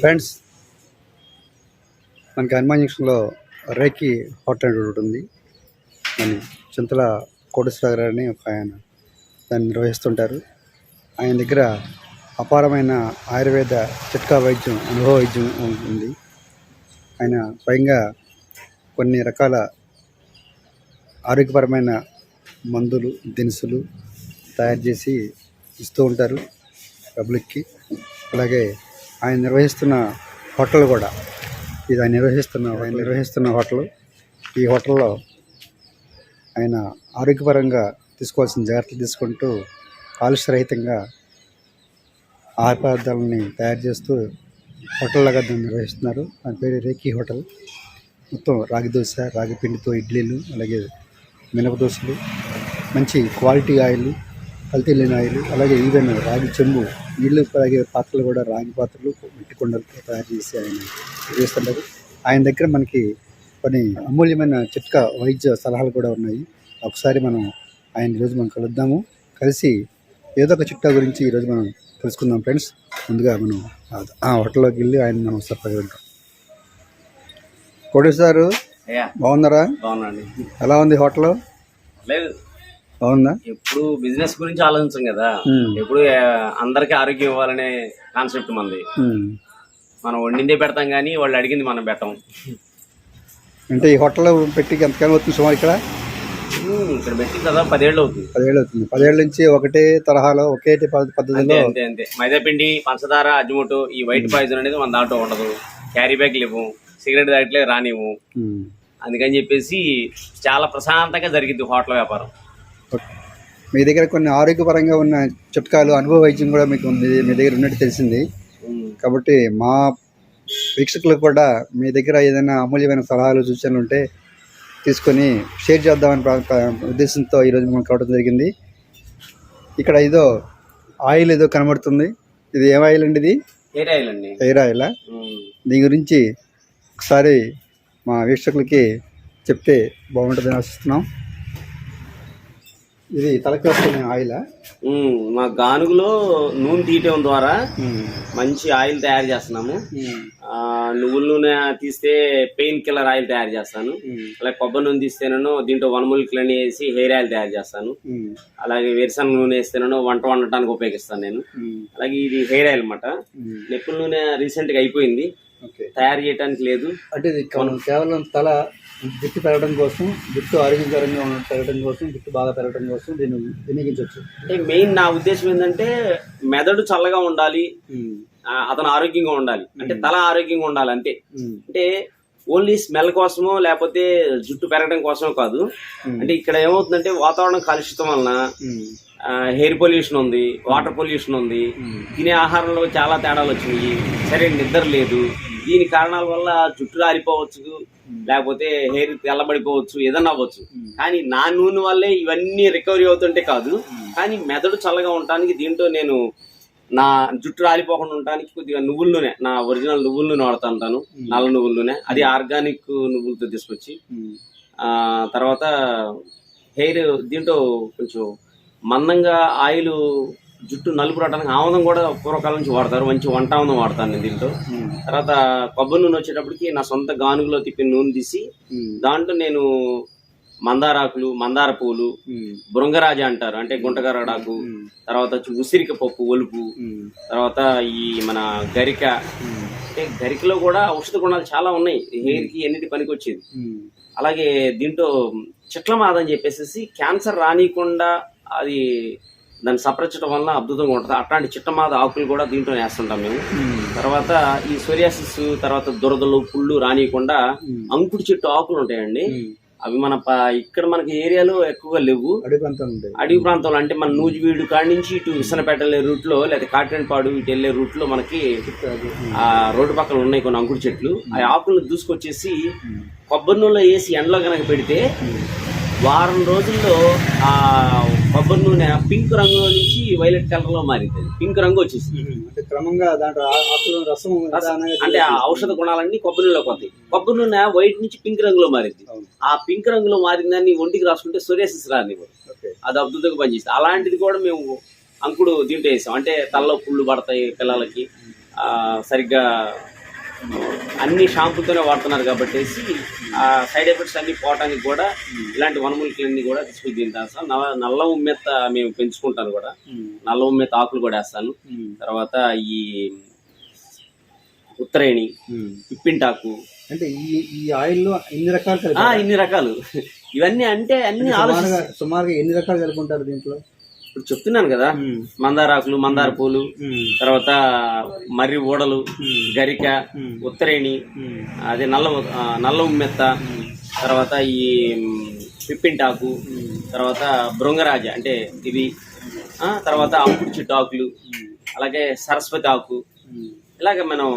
Friends మనకి హనుమాన్ జంక్షన్లో రేకి hotel అని ఒకటి ఉంది. మన చింతల కోటేశ్వర అని ఒక ఆయన దాన్ని నిర్వహిస్తుంటారు. ఆయన దగ్గర అపారమైన ఆయుర్వేద చిట్కా వైద్యం అనుభవ వైద్యం ఉంటుంది ఆయన స్వయంగా కొన్ని రకాల ఆరోగ్యపరమైన మందులు దినుసులు తయారు చేసి ఇస్తూ ఉంటారు పబ్లిక్కి. అలాగే ఆయన నిర్వహిస్తున్న హోటల్ కూడా. ఇది ఆయన నిర్వహిస్తున్న ఆయన నిర్వహిస్తున్న హోటల్. ఈ హోటల్లో ఆయన ఆరోగ్యపరంగా తీసుకోవాల్సిన జాగ్రత్తలు తీసుకుంటూ కాలుష్యరహితంగా ఆహార పదార్థాలని తయారు చేస్తూ హోటల్ లాగా దాన్ని నిర్వహిస్తున్నారు. దాని పేరు రేఖీ హోటల్. మొత్తం రాగి దోశ రాగి పిండితో ఇడ్లీలు అలాగే మినప దోశలు మంచి క్వాలిటీ ఆయిల్ కల్తీ లేని ఆయిల్ అలాగే ఈవెన్ రాగి చెంబు నీళ్ళు తాగే పాత్రలు కూడా రాగి పాత్రలు మట్టి కొండలతో తయారు చేసి ఆయన చేస్తుంటారు ఆయన దగ్గర మనకి కొన్ని అమూల్యమైన చిట్కా వైద్య సలహాలు కూడా ఉన్నాయి. ఒకసారి మనం ఆయన ఈరోజు మనం కలుద్దాము. కలిసి ఏదో ఒక చిట్కా గురించి ఈరోజు మనం తెలుసుకుందాం ఫ్రెండ్స్. ముందుగా మనం ఆ- హోటల్లోకి వెళ్ళి ఆయన మనం ఒకసారి పగలుంటాం కోటేశ్వర బాగున్నారా? ఎలా ఉంది హోటల్? లేదు. బాగుందా ఎప్పుడు బిజినెస్ గురించి ఆలోచించాం కదా. ఎప్పుడు అందరికీ ఆరోగ్యం ఇవ్వాలనే కాన్సెప్ట్ మనది. మనం వండిందే పెడతాం కానీ వాళ్ళు అడిగింది మనం పెట్టం. అంటే ఈ హోటల్ పెట్టి ఎంతకాలం అవుతుంది సుమారు ఇక్కడ? ఇక్కడ పెట్టి కదా పదేళ్ళు అవుతుంది. పదేళ్ళు అవుతుంది. పదేళ్ళ నుంచి ఒకటే తరహాలో ఒకే ప- అంతే పద్ధతిలో అంతే. అంతే మైదాపిండి పంచదార అజ్జుముటు ఈ వైట్ పాయిజన్ అనేది మన దాంట్లో ఉండదు. క్యారీ బ్యాగ్లు ఇవ్వు సిగరెట్ దాంట్లో రానివ్వు. అందుకని చెప్పేసి చాలా ప్రశాంతంగా జరిగింది హోటల్ వ్యాపారం. మీ దగ్గర కొన్ని ఆరోగ్యపరంగా ఉన్న చిట్కాలు అనుభవ వైద్యం కూడా మీకు ఉంది మీ దగ్గర ఉన్నట్టు తెలిసింది. కాబట్టి మా వీక్షకులకు కూడా మీ దగ్గర ఏదైనా అమూల్యమైన సలహాలు సూచనలు ఉంటే తీసుకొని షేర్ చేద్దామని ఉద్దేశంతో ఈరోజు మనం కావడం జరిగింది. ఇక్కడ ఏదో ఆయిల్ ఏదో కనబడుతుంది. ఇది ఏం ఆయిల్ అండి ఇది? హెయిర్ ఆయిల్ అండి. హెయిర్ ఆయిలా. దీని గురించి ఒకసారి మా వీక్షకులకి చెప్తే బాగుంటుందని ఆశిస్తున్నాం. ఇది తలకి వస్తున్న ఆయిలా. మా గానుగులో నూనె తీయటం ద్వారా మంచి ఆయిల్ తయారు చేస్తున్నాము. నువ్వుల నూనె తీస్తే పెయిన్ కిల్లర్ ఆయిల్ తయారు చేస్తాను. అలాగే కొబ్బరి నూనె తీస్తేనో దీంట్లో వనమూలికలని వేసి హెయిర్ ఆయిల్ తయారు చేస్తాను. అలాగే వేరుశనగ నూనె వేస్తేనో వంట వండటానికి ఉపయోగిస్తాను నేను. అలాగే ఇది హెయిర్ ఆయిల్ అన్నమాట. నెప్పుల నూనె రీసెంట్గా అయిపోయింది తయారు చేయడానికి లేదు. అంటే కేవలం తల జుట్టు పెరగడం కోసం జుట్టు ఆరోగ్యకరంగా పెరగడం కోసం జుట్టు బాగా పెరగడం కోసం దీన్ని వినియోగించవచ్చు. అంటే మెయిన్ నా ఉద్దేశం ఏంటంటే మెదడు చల్లగా ఉండాలి అతను ఆరోగ్యంగా ఉండాలి. అంటే తల ఆరోగ్యంగా ఉండాలి అంతే. అంటే ఓన్లీ స్మెల్ కోసమో లేకపోతే జుట్టు పెరగడం కోసమో కాదు. అంటే ఇక్కడ ఏమవుతుందంటే వాతావరణం కాలుష్యతం వలన హెయిర్ పొల్యూషన్ ఉంది వాటర్ పొల్యూషన్ ఉంది. తినే ఆహారంలో చాలా తేడాలు వచ్చినాయి. సరైన నిద్ర లేదు. దీని కారణాల వల్ల జుట్టు రాలిపోవచ్చు. లేకపోతే హెయిర్ తెల్లబడిపోవచ్చు ఏదన్నా అవ్వచ్చు. కానీ నా నూనె వల్లే ఇవన్నీ రికవరీ అవుతుంటే కాదు. కానీ మెదడు చల్లగా ఉండటానికి దీంట్లో నేను నా జుట్టు రాలిపోకుండా ఉండటానికి కొద్దిగా నువ్వుల నూనె నా ఒరిజినల్ నువ్వుల నూనె వాడుతా ఉంటాను. నల్ల నువ్వుల నూనె. అది ఆర్గానిక్ నువ్వులతో తీసుకొచ్చి ఆ తర్వాత హెయిర్ దీంట్లో కొంచెం మందంగా ఆయిల్ జుట్టు నలుపు రావడానికి ఆముదం కూడా పూర్వకాలం నుంచి వాడతారు. మంచి వంట ఆముదం వాడతాను నేను దీంట్లో. తర్వాత కొబ్బరి నూనె వచ్చేటప్పటికి నా సొంత గానుగులో తిప్పిన నూనె తీసి దాంట్లో నేను మందారాకులు మందార పువ్వులు బృంగరాజ అంటారు. అంటే గుంటగరడాకు తర్వాత వచ్చి ఉసిరిక పప్పు ఒలుపు తర్వాత ఈ మన గరిక. అంటే గరికలో కూడా ఔషధ గుణాలు చాలా ఉన్నాయి. హెయిర్కి ఎన్నిటి పనికి వచ్చేది. అలాగే దీంట్లో చెట్ల మాద అని చెప్పేసి క్యాన్సర్ రానియకుండా అది దాన్ని సపరించడం వల్ల అద్భుతంగా ఉంటుంది. అట్లాంటి చిట్టమాద ఆకులు కూడా దీంట్లో వేస్తుంటాం మేము. తర్వాత ఈ సోరియాసిస్ తర్వాత దురదలు పుళ్ళు రానియకుండా అంకుడు చెట్టు ఆకులు ఉంటాయండి. అవి మన ఇక్కడ మనకి ఏరియాలో ఎక్కువగా లేవు. అడవి ప్రాంతంలో అంటే మన నూజివీడు కాడి నుంచి ఇటు విసనపేట వెళ్ళే రూట్లో లేదా కాటన్పాడు ఇటు వెళ్ళే రూట్లో మనకి ఆ రోడ్డు పక్కన ఉన్నాయి కొన్ని అంకుడు చెట్లు. ఆ ఆకులను దూసుకొచ్చేసి కొబ్బరి నూనెలో వేసి ఎండలో కనుక పెడితే వారం రోజుల్లో ఆ కొబ్బరి నూనె పింక్ రంగులో నుంచి వైలెట్ కలర్లో మారింది. పింక్ రంగు వచ్చేసి అంటే క్రమంగా దాంట్లో ఆకుల రసం అంటే ఆ ఔషధ గుణాలన్నీ కొబ్బరి నూనెలోకి వస్తాయి కొబ్బరి నూనె వైట్ నుంచి పింక్ రంగులో మారింది. ఆ పింక్ రంగులో మారిందని ఒంటికి రాసుకుంటే సోరియాసిస్ రాని అది అద్భుతంగా పనిచేస్తుంది. అలాంటిది కూడా మేము అంకుడు దీంట్లో వేసాం అంటే తలలో పుళ్ళు పడతాయి పిల్లలకి. ఆ, సరిగ్గా అన్ని షాంపూతోనే వాడుతున్నారు కాబట్టి ఆ సైడ్ ఎఫెక్ట్స్ అన్ని పోవడానికి కూడా ఇలాంటి వనమూలికలన్నీ కూడా తీసుకుని తింటాను సార్ నల్ల నల్ల ఉమ్మెత్త మేము పెంచుకుంటాను కూడా. నల్ల ఉమ్మెత్త ఆకులు కూడా వేస్తాను. తర్వాత ఈ ఉత్తరేణి పిప్పింటాకు అంటే ఈ ఈ ఆయిల్లో ఎన్ని రకాలు ఇన్ని రకాలు. ఇవన్నీ అంటే అన్ని సుమారుగా ఎన్ని రకాలు కలుపుకుంటారు దీంట్లో? ఇప్పుడు చెప్తున్నాను కదా మందారాకులు మందార పూలు తర్వాత మర్రి ఊడలు గరిక ఉత్తరేణి అదే నల్ల నల్ల ఉమ్మెత్త తర్వాత ఈ పిప్పింటాకు తర్వాత బృంగరాజ అంటే ఇవి తర్వాత అంపుడు చెట్టు ఆకులు అలాగే సరస్వతి ఆకు. ఇలాగ మనం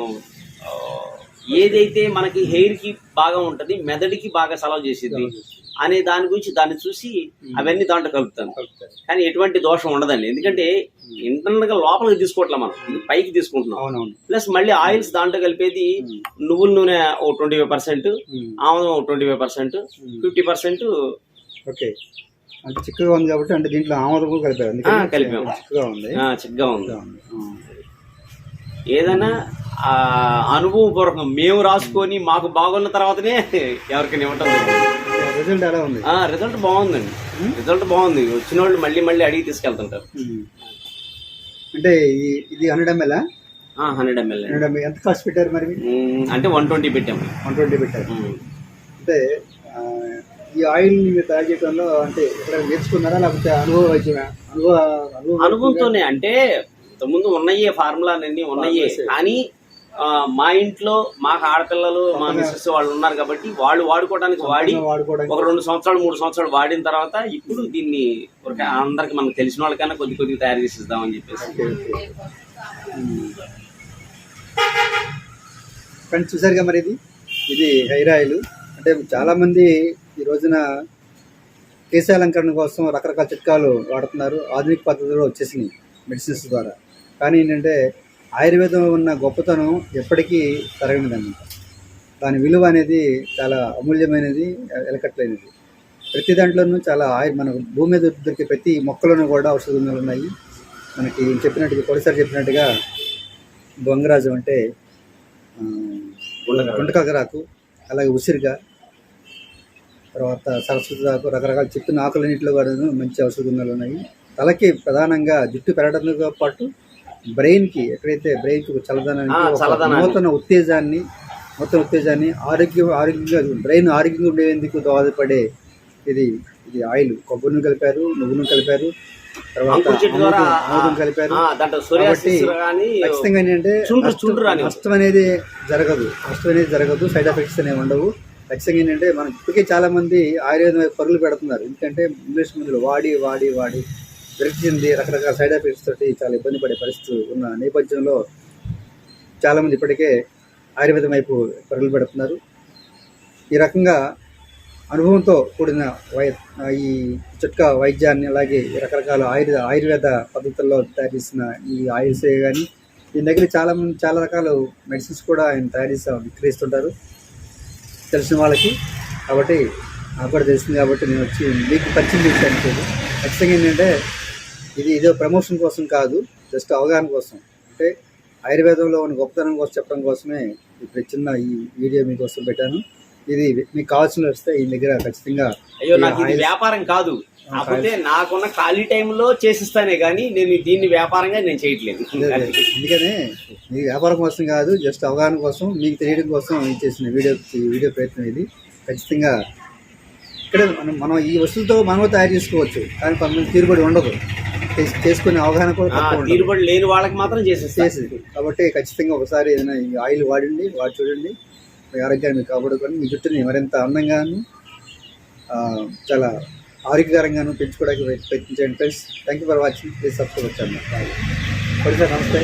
ఏదైతే మనకి హెయిర్కి బాగా ఉంటది మెదడుకి బాగా సలవ్ చేసేది అనే దాని గురించి దాన్ని చూసి అవన్నీ దాంట్లో కలుపుతాను. కానీ ఎటువంటి దోషం ఉండదండి. ఎందుకంటే ఇంటర్నల్గా లోపలికి తీసుకోవట్లే మనం. పైకి తీసుకుంటున్నాం. ప్లస్ మళ్ళీ ఆయిల్స్ దాంట్లో కలిపేది నువ్వుల నూనె ఓ ట్వంటీ ఫైవ్ పర్సెంట్ ఆముదం ఓ twenty five percent fifty percent. Okay. అంటే చిక్కగా ఉంది కాబట్టి అంటే దీంట్లో ఆమోదం కూడా కలిపారు. అందుకని ఆ, కలిపాం. చిక్కగా ఉంది. చిక్కగా ఉంది. చిక్కగా ఉంది. ఆ. ఏదైనా అనుభవపూర్వకం. మేము రాసుకొని మాకు బాగున్న తర్వాతనే ఎవరికైనా ఇవ్వటం రిజల్ట్ ఎలా ఉంది? రిజల్ట్ బాగుందండి. రిజల్ట్ బాగుంది. వచ్చిన వాళ్ళు మళ్ళీ మళ్ళీ అడిగి తీసుకెళ్తుంటారు. అంటే ఇది hundred ML hundred ML hundred ML ఎంత కాస్ట్ పెట్టారు మరి? అంటే వన్ ట్వంటీ పెట్టాము వన్ ట్వంటీ పెట్టారు. అంటే ఈ ఆయిల్ మీరు తయారు చేయడంలో అంటే ఇక్కడ నేర్చుకున్నారా? లేకపోతే అనుభవ అనుభవ అనుభవ అనుభవంతోనే అంటే ఇంతకుముందు ఉన్నాయే ఫార్ములా అన్ని ఉన్నాయే కానీ మా ఇంట్లో మాకు ఆడపిల్లలు మా మిస్సెస్ వాళ్ళు ఉన్నారు కాబట్టి వాళ్ళు వాడుకోవడానికి వాడి ఒక రెండు సంవత్సరాలు మూడు సంవత్సరాలు వాడిన తర్వాత ఇప్పుడు దీన్ని ఒక అందరికి మనకు తెలిసిన వాళ్ళకైనా కొద్ది కొద్దిగా తయారు చేసి ఇద్దామని చెప్పేసి. ఫ్రెండ్స్ చూసారుగా మరి ఇది? ఇది హెయిర్ ఆయిల్. అంటే చాలా మంది ఈ రోజున కేశాలంకరణ కోసం రకరకాల చిట్కాలు వాడుతున్నారు. ఆధునిక పద్ధతిలో వచ్చేసినాయి మెడిసిన్స్ ద్వారా. కానీ ఏంటంటే ఆయుర్వేదం ఉన్న గొప్పతనం ఎప్పటికీ తరగనిదన్నమాట దాని విలువ అనేది చాలా అమూల్యమైనది ఎలకట్లేనిది ప్రతి దాంట్లోనూ చాలా ఆయుర్ మన భూమి మీద దొరికే ప్రతి మొక్కలోనూ కూడా ఔషధ గుణాలు ఉన్నాయి. మనకి చెప్పినట్టుగా కొడిసారి చెప్పినట్టుగా బొంగరాజు అంటే ఆ, గుంటకాకరాకు అలాగే ఉసిరిగా తర్వాత సరస్వతి ఆకు రకరకాల చెప్పిన ఆకులన్నింటిలో కూడా మంచి ఔషధ గుణాలు ఉన్నాయి. తలకి ప్రధానంగా జుట్టు పెరగడంతో పాటు బ్రెయిన్కి ఎక్కడైతే బ్రెయిన్కి చల్లదనాన్ని. నూతన ఉత్తేజాన్ని నూతన ఉత్తేజాన్ని ఆరోగ్యం ఆరోగ్యంగా బ్రెయిన్ ఆరోగ్యంగా ఉండేందుకు దోహదపడే ఇది ఇది ఆయిల్. కొబ్బరిని కలిపారు నువ్వును కలిపారు తర్వాత ఆముదం- కలిపారు. కాబట్టి ఖచ్చితంగా ఏంటంటే నష్టం- అనేది జరగదు. నష్టం అనేది జరగదు సైడ్ ఎఫెక్ట్స్ అనేవి ఉండవు. ఖచ్చితంగా ఏంటంటే మనం ఇప్పటికే చాలా మంది ఆయుర్వేదం పరుగులు పెడుతున్నారు. ఎందుకంటే ఇంగ్లీష్ మందులు వాడి వాడి వాడి విరక్తి చెంది రకరకాల సైడ్ ఎఫెక్ట్స్ తోటి చాలా ఇబ్బంది పడే పరిస్థితి ఉన్న నేపథ్యంలో చాలామంది ఇప్పటికే ఆయుర్వేదం వైపు పరుగులు పెడుతున్నారు. ఈ రకంగా అనుభవంతో కూడిన వై ఈ చిట్కా వైద్యాన్ని అలాగే రకరకాల ఆయుర్వేద ఆయుర్వేద పద్ధతుల్లో తయారు చేసిన ఈ ఆయిల్స్ కానీ దీని దగ్గర చాలా మంది చాలా రకాల మెడిసిన్స్ కూడా ఆయన తయారు చేసి విక్రయిస్తుంటారు. తెలిసిన వాళ్ళకి కాబట్టి నాకు కూడా తెలిసింది కాబట్టి నేను వచ్చి మీకు పరిచయం చేశాను. ఖచ్చితంగా ఏంటంటే ఇది ఇదో ప్రమోషన్ కోసం కాదు జస్ట్ అవగాహన కోసం. అంటే ఆయుర్వేదంలో ఉన్న గొప్పతనం కోసం చెప్పడం కోసమే ఇప్పుడు చిన్న ఈ వీడియో మీకోసం పెట్టాను. ఇది మీకు కావాల్సిన వస్తే ఈ దగ్గర ఖచ్చితంగా అయ్యో నాకు ఇది వ్యాపారం కాదు. కాకపోతే నాకున్న ఖాళీ టైంలో చేసిస్తానే కానీ నేను దీన్ని వ్యాపారంగా నేను చేయట్లేదు. అదే అదే. అందుకనే మీ వ్యాపారం కోసం కాదు జస్ట్ అవగాహన కోసం మీకు తెలియడం కోసం ఇది చేసిన వీడియో వీడియో ప్రయత్నం ఇది. ఖచ్చితంగా ఇక్కడ మనం మనం ఈ వస్తువులతో మనం తయారు చేసుకోవచ్చు. కానీ కొంతమంది తీరుబడి ఉండదు. చేసుకునే అవగాహన కూడా తీరుబడి లేని వాళ్ళకి మాత్రం చేసేస్తా చేసి కాబట్టి ఖచ్చితంగా ఒకసారి ఏదైనా ఈ ఆయిల్ వాడండి వాడి చూడండి. మీ ఆరోగ్యాన్ని మీకు కాపాడుకొని మీ జుట్టుని మరింత అందంగాను ఆ, చాలా ఆరోగ్యకరంగాను పెంచుకోవడానికి ప్రయత్నించండి. Friends thank you for watching please subscribe వచ్చాను సార్ నమస్తే.